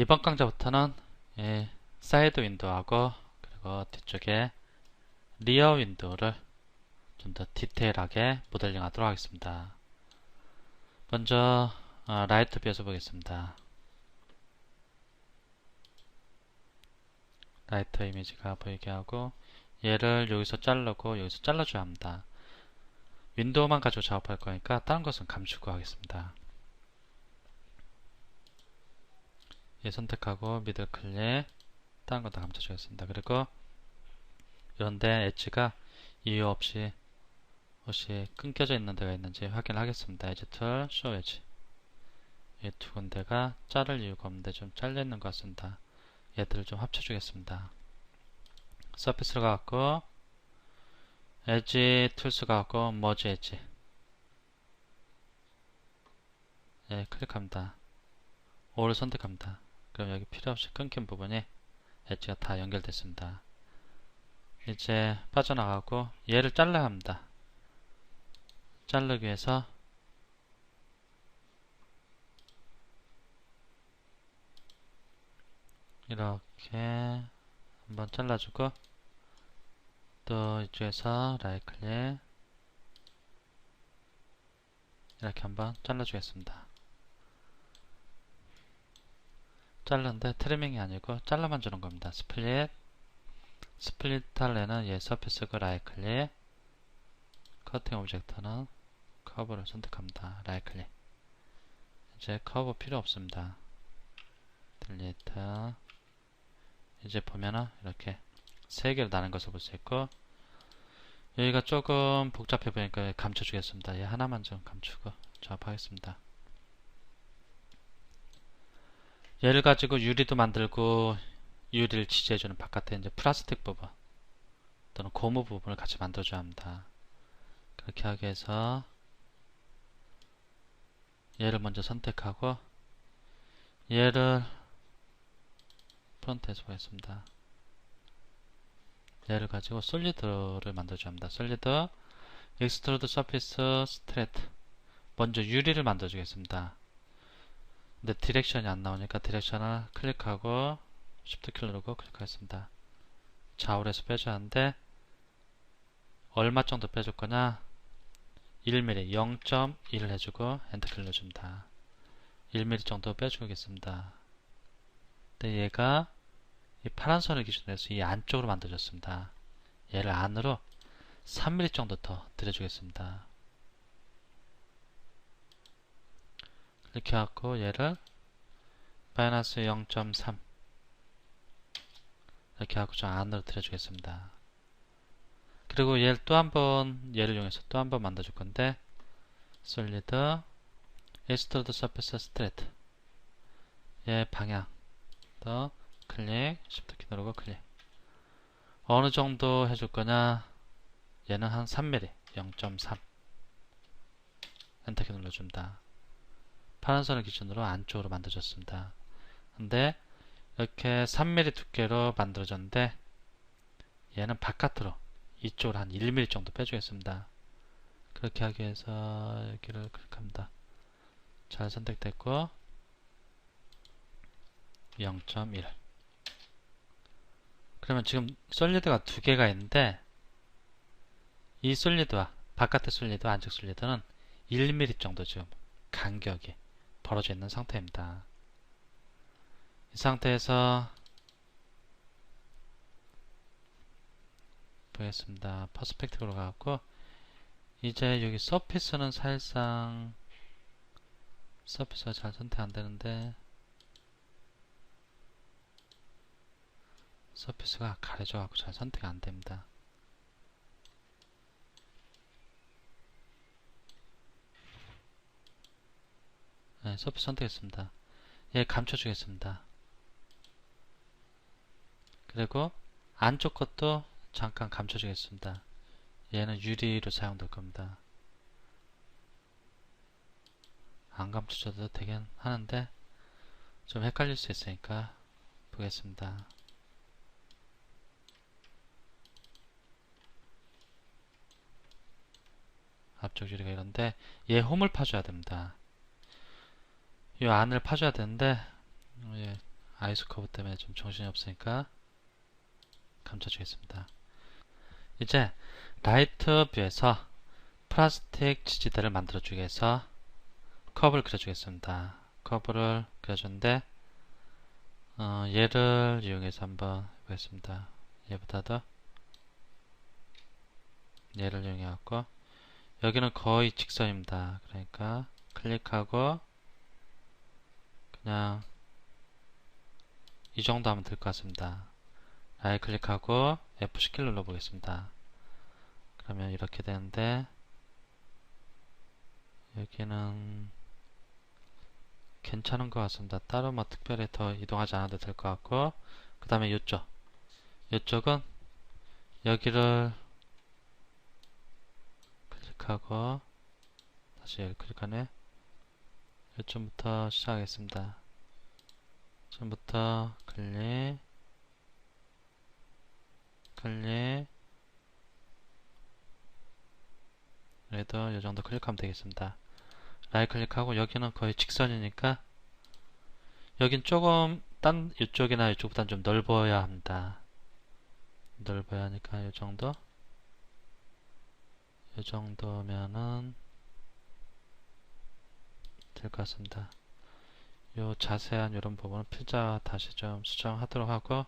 이번 강좌부터는 예, 사이드 윈도우하고 그리고 뒤쪽에 리어 윈도우를 좀 더 디테일하게 모델링 하도록 하겠습니다. 먼저 어, 라이트 뷰에서 보겠습니다. 라이트 이미지가 보이게 하고 얘를 여기서 자르고 여기서 잘라줘야 합니다. 윈도우만 가지고 작업할 거니까 다른 것은 감추고 하겠습니다. 얘 선택하고 미들 클릭 다른 건다 감춰주겠습니다. 그리고 이런데 엣지가 이유 없이 혹시 끊겨져 있는 데가 있는지 확인하겠습니다. 엣지 툴, 쇼 엣지 이 두 군데가 자를 이유가 없는데 좀 잘려 있는 것 같습니다. 얘들을 좀 합쳐주겠습니다. 서피스로 가갖고 엣지 툴스 가갖고 머지 엣지 예, 클릭합니다. 5를 선택합니다. 그럼 여기 필요 없이 끊긴 부분이 엣지가 다 연결됐습니다. 이제 빠져나가고 얘를 잘라야 합니다. 자르기 위해서 이렇게 한번 잘라주고 또 이쪽에서 라이트 클릭 이렇게 한번 잘라주겠습니다. 잘랐는데 트리밍이 아니고 잘라만 주는 겁니다. 스플릿 스플릿 할래는 얘 서피스고 라이트 클릭 커팅 오브젝트는 커브를 선택합니다. 라이트 클릭 이제 커브 필요 없습니다. 딜리트 이제 보면은 이렇게 세 개로 나눈 것을 볼 수 있고 여기가 조금 복잡해 보니까 감춰주겠습니다. 얘 하나만 좀 감추고 작업하겠습니다. 얘를 가지고 유리도 만들고 유리를 지지해주는 바깥에 이제 플라스틱 부분 또는 고무 부분을 같이 만들어줘야 합니다. 그렇게 하기 위해서 얘를 먼저 선택하고 얘를 프론트에서 보겠습니다. 얘를 가지고 솔리드를 만들어줘야 합니다. 솔리드 익스트루드 서피스 스트레이트 먼저 유리를 만들어주겠습니다. 근데 디렉션이 안 나오니까 디렉션을 클릭하고 Shift 키 누르고 클릭하겠습니다. 좌우에서 빼줘야 하는데 얼마 정도 빼줄 거냐 1mm 0.1을 해주고 엔터 키 눌러줍니다. 1mm 정도 빼주겠습니다. 근데 얘가 이 파란 선을 기준으로 해서 이 안쪽으로 만들어졌습니다. 얘를 안으로 3mm 정도 더 들여주겠습니다. 이렇게 해갖고 얘를 마이너스 0.3 이렇게 하고 좀 안으로 들여주겠습니다. 그리고 얘를 또 한번 얘를 이용해서 또 한번 만들어줄 건데 솔리드 에스트로드 서페스 스트레이트 얘 방향. 더 클릭 Shift 키 누르고 클릭. 어느 정도 해줄 거냐? 얘는 한 3mm 0.3 엔터 키 눌러줍니다. 파란 선을 기준으로 안쪽으로 만들어졌습니다. 근데 이렇게 3mm 두께로 만들어졌는데 얘는 바깥으로 이쪽으로 한 1mm 정도 빼주겠습니다. 그렇게 하기 위해서 여기를 클릭합니다. 잘 선택됐고 0.1 그러면 지금 솔리드가 두 개가 있는데 이 솔리드와 바깥의 솔리드, 안쪽 솔리드는 1mm 정도 지금 간격이 벌어져 있는 상태입니다. 이 상태에서 보겠습니다. 퍼스펙티브로 가고 이제 여기 서피스는 사실상 서피스가 잘 선택 안 되는데 서피스가 가려져 갖고 잘 선택 안 됩니다. 네, 서피스 선택했습니다. 얘 감춰주겠습니다. 그리고 안쪽 것도 잠깐 감춰주겠습니다. 얘는 유리로 사용될 겁니다. 안 감춰줘도 되긴 하는데 좀 헷갈릴 수 있으니까 보겠습니다. 앞쪽 유리가 이런데 얘 홈을 파줘야 됩니다. 이 안을 파줘야 되는데 예, 아이스 커브 때문에 좀 정신이 없으니까 감춰주겠습니다. 이제 라이트 뷰에서 플라스틱 지지대를 만들어주기 위해서 커브를 그려주겠습니다. 커브를 그려주는데 어, 얘를 이용해서 한번 해보겠습니다. 얘보다도 얘를 이용해갖고 여기는 거의 직선입니다. 그러니까 클릭하고 그냥 이 정도 하면 될 것 같습니다. 라이 클릭하고 F10키 눌러보겠습니다. 그러면 이렇게 되는데 여기는 괜찮은 것 같습니다. 따로 뭐 특별히 더 이동하지 않아도 될 것 같고 그 다음에 이쪽 이쪽은 여기를 클릭하고 다시 여기 클릭하네 이쪽부터 시작하겠습니다. 처음부터 클릭 클릭 그래도 이 정도 클릭하면 되겠습니다. 라이 클릭하고 여기는 거의 직선이니까 여긴 조금 딴 이쪽이나 이쪽보다는 좀 넓어야 합니다. 넓어야 하니까 이 정도 이 정도면은 될 것 같습니다. 요 자세한 이런 부분은 필자 다시 좀 수정하도록 하고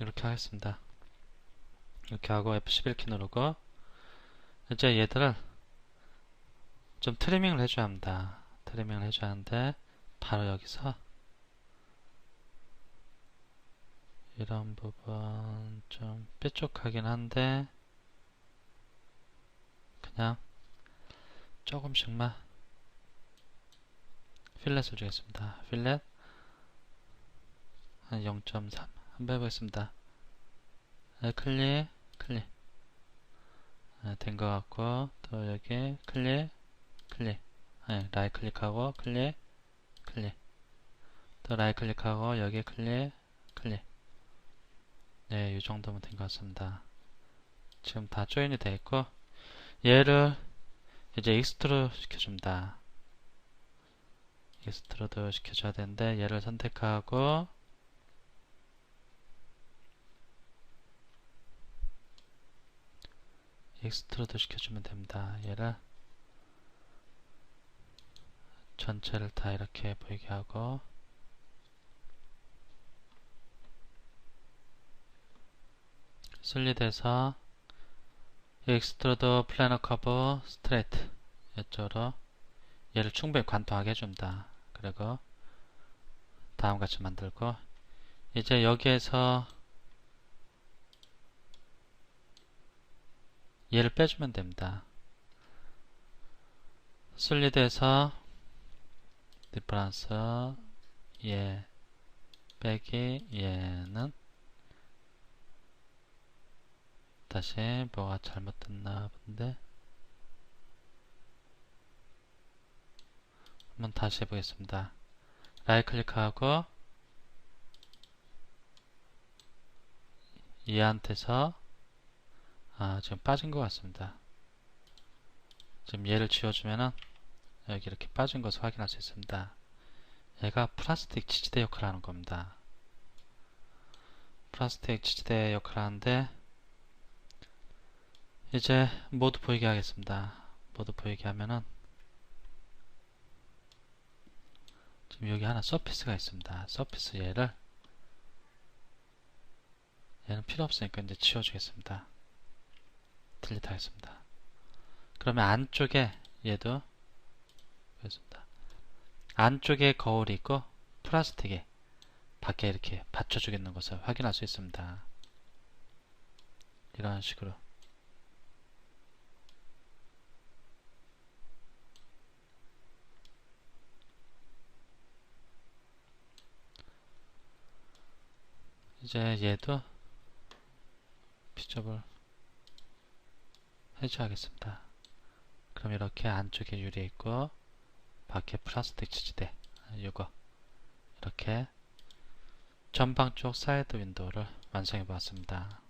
이렇게 하겠습니다. 이렇게 하고 F11키 누르고 이제 얘들을 좀 트리밍을 해줘야 합니다. 트리밍을 해줘야 하는데 바로 여기서 이런 부분 좀 뾰족하긴 한데 그냥 조금씩만 필렛을 주겠습니다. 필렛 한 0.3 한번 해보겠습니다. 네, 클릭 클릭. 네, 된것 같고 또 여기 클릭 클릭. 네, 라이 클릭하고 클릭 클릭. 또 라이 클릭하고 여기 클릭 클릭 네, 이 정도면 된 것 같습니다. 지금 다 조인이 되어 있고 얘를 이제 익스트로 시켜줍니다. 익스트로드 시켜줘야 되는데 얘를 선택하고 익스트로드 시켜주면 됩니다. 얘를 전체를 다 이렇게 보이게 하고 슬리드에서 익스트로드 플래너 커버 스트레이트 이쪽으로 얘를 충분히 관통하게 해줍니다. 그리고 다음같이 만들고 이제 여기에서 얘를 빼주면 됩니다. 솔리드에서 디퍼런스 얘 빼기 얘는 다시 뭐가 잘못됐나 본데 한번 다시 해보겠습니다. 라이 클릭하고 얘한테서 아 지금 빠진 것 같습니다. 지금 얘를 지워주면은 여기 이렇게 빠진 것을 확인할 수 있습니다. 얘가 플라스틱 지지대 역할을 하는 겁니다. 플라스틱 지지대 역할을 하는데 이제 모두 보이게 하겠습니다. 모두 보이게 하면은 지금 여기 하나 서피스가 있습니다. 서피스 얘를 얘는 필요 없으니까 이제 지워주겠습니다. 딜리트 하겠습니다. 그러면 안쪽에 얘도 보겠습니다. 안쪽에 거울이 있고 플라스틱에 밖에 이렇게 받쳐주겠는 것을 확인할 수 있습니다. 이런 식으로 이제 얘도 피접을 해줘야겠습니다. 그럼 이렇게 안쪽에 유리 있고 밖에 플라스틱 지지대 이거 이렇게 전방 쪽 사이드 윈도우를 완성해 보았습니다.